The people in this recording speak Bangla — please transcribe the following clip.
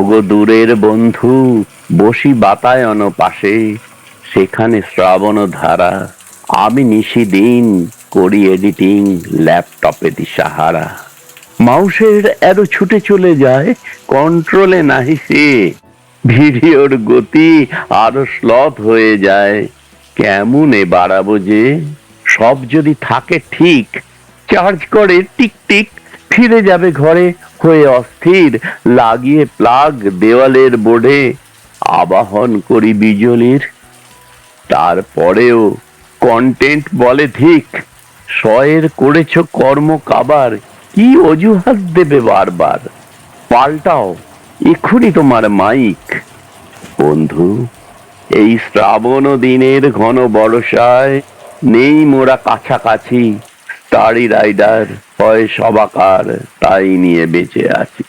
ওগো দূরের বন্ধু, বসি বাতায়ন পাশে, সেখানে শ্রাবণ ধারা। আমি নিশিদিন করি এডিটিং ল্যাপটপে দিশাহারা। মাউসের এরো ছুটে চলে যায় কন্ট্রোলে নাহি সে। ভিডিওর গতি আরও স্লথ হয়ে যায়। কেমনে বাড়াবো যে? সব যদি থাকে ঠিক চার্জ করে টিক টিক ফিরে যাবে ঘরে হয়ে অস্থির। লাগিয়ে প্লাগ দেওয়ালের বোর্ডে আবাহন করি বিজলির। তারপরেও কন্টেন্ট বলে ঠিক। শয়ের করেছ কর্ম কাবার, কি অজুহাত দেবে বারবার? পাল্টাও, এক্ষুনি তোমার মাইক। বন্ধু, এই শ্রাবণ দিনের ঘন বর্ষায় নেই মোরা কাছাকাছি। স্টারি রাইডার হয় সবাকার তাই নিয়ে বেঁচে আছি।